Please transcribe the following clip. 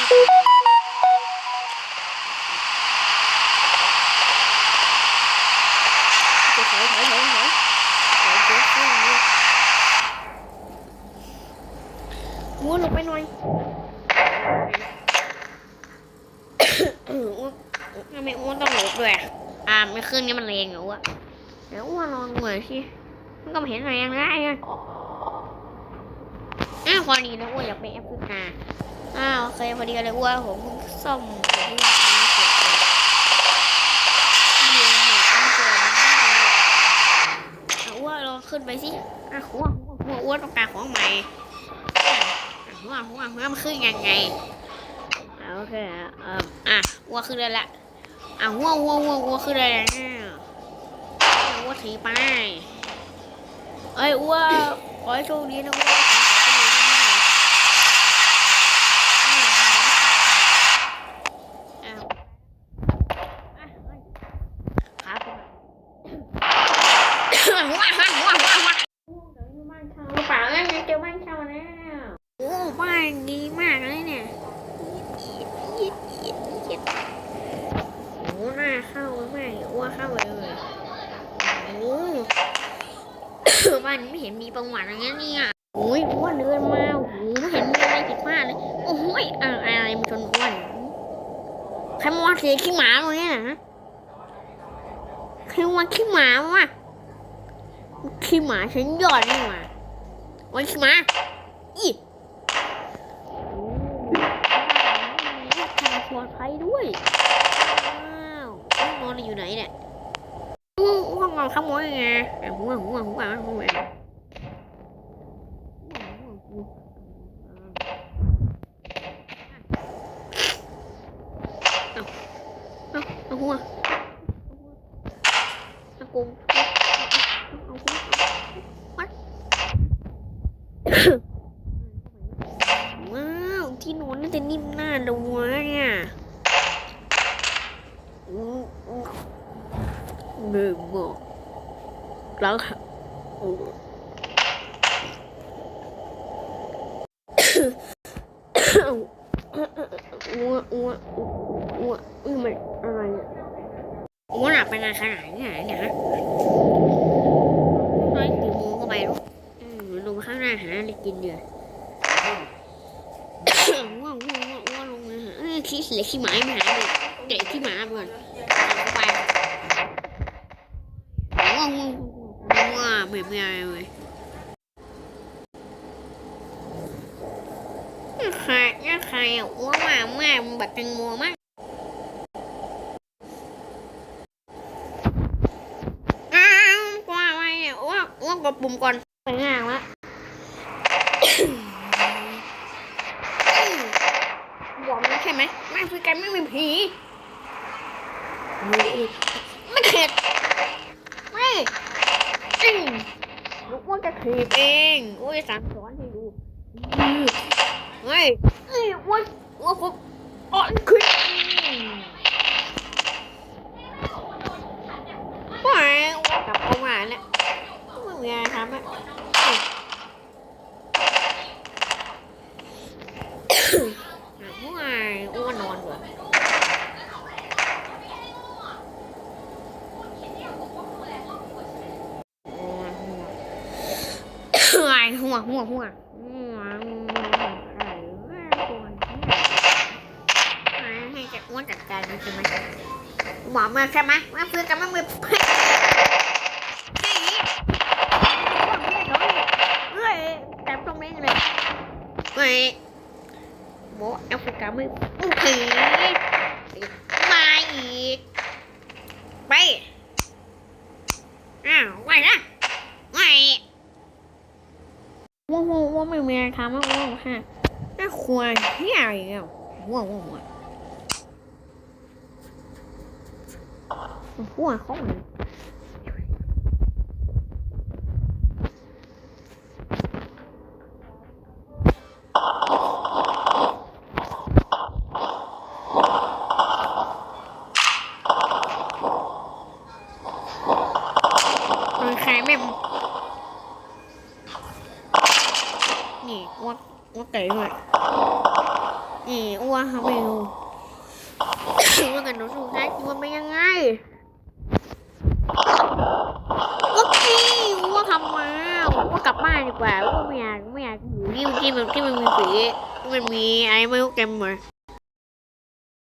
อ้วนลงไปหน่อยอ้วนทำไมอ้วนต้องหลบด้วย อ่าไม่ขึ้นนี่มันแรงเหรอะเดี๋ยวอ้วนลองหน่อยสิมันก็ไม่เห็นแรงได้ไงอ้าวพอดีนะอ้วนอยากไปแอฟริกา อ้าวโอเคพอดีเลยอ้วนผมเพิ่งซ่อมผมเพิ่งทำเสร็จเลยเดี๋ยวหนูต้องเจมันไม่ดีอะอ้วนลองขึ้นไปสิอะอ้วนอ้วนอ้วนต้องการของใหม่อะอ้วนอ้วนอ้วมันขึ้นยังไงอะโอเคอะอะอ้วขึ้นได้ละอะอ้วนอ้วนอ้วนอ้วขึ้นได้แล้วอ้วถือไปเอ้ยอ้วขอให้โชคดีนะอ้วนขอให้โชคดีนะอ้าวอะเอ้ยขาเป็นไรหัวหัวหัวหัวหัวเดี๋ยวอยู่บ้านเช่าหรือเปล่าเอ้ยเจอบ้านเช่าแล้วโอ้บ้านดีมากเลยเนี่ยโอ้น่าเข้ามากๆอ้วนเข้าไปเลยโอ้ บ้านไม่เห็นมีประวัติอย่างนี้นเนี่ยโอ้ยอ้วนเดินมาโอ้โหไม่เห็นมีอะไรผิดพลาดเลย โอ้ยอะอะไรมันชนอ้วนใครมาเสียขี้หมาตรงนี้นะใครมาขี้หมาวะขี้หมาฉันยอดนี่หว่าวันขี้หมาอีทางปลอดภัยด้วยว้าวนอนอยู่ไหนเนี่ย อู้ห้องนอนขโมยไงอะหัวหัวหัวหัวเอาเอาหัวเอากงเอาหัววัดว้าวที่นอนน่าจะนิ่มหน้าดูนะเนี่ยอืมอืมเบื่อ แล้วค่ะโอ้วอ้วอ้วอือมันอะไรเนี่ยอ้วหลับไปนานขนาดนี้ไหนเนี่ยฮะน้อยกี่โมงก็ไปรู้อืมลงข้างหน้าหาอะไรกินเดือดง่วงง่วงง่วงง่วลงเลยฮะขี้เสียขี้หมาไมาหาเลยเด็กขี้หมาก่อนไปง่วงง่วงง่วง ง่วงไม่ไม่อะไรเลยใครเนี่ยใครอะอ้วงมาแม่บัดแตงโมมากอ้าวกว่าอะไรเนี่ยอ้วกอ้วกกดปุ่มก่อนไปห่างละบอกมันใช่ไหมไม่คือกันไม่มีผีไม่เข็ดไม่อืม ลูกอ้วกจะถีบเองอ้วกจะสั่งสอนให้ดูอืมเฮ้ยเอ้ยวกอ้วกผมอ่อนขึ้นอืม ปล่อยว่ากลับเอามาเนี่ยไม่มีอะไรทำอะหนักว่าอ้วนนอนก่อน หัวหัวหัวหัวให้จะอ้วนจัดการมันใช่ไหมหมอมาใช่ไหมมาเพื่อนกันมามือเพื่อนเฮ้นี้เลยเฮ้ยโบแอฟริกามือโอเคมาอีก ไป อ้าวไหวนะไห ว้าวว้าวไม่มีอะไรทำอะว้าวฮะน่าควรเฮียอะไรอะว้าวว้าวหัวเขาเหมือนมันคล้ายแม่ นี่อ้วกอ้วกไก่ด้วยนี่อ้วกเขาไปดูอ้วกกันหนูสูงได้อ้วกไปยังไงก็พี่อ้วกทำมาอ้วกกลับบ้านดีกว่าอ้วกไม่อยากไม่อยากอยู่ที่ที่มันที่มันมีฝีมันมีไอ้ไม่รู้เกมมา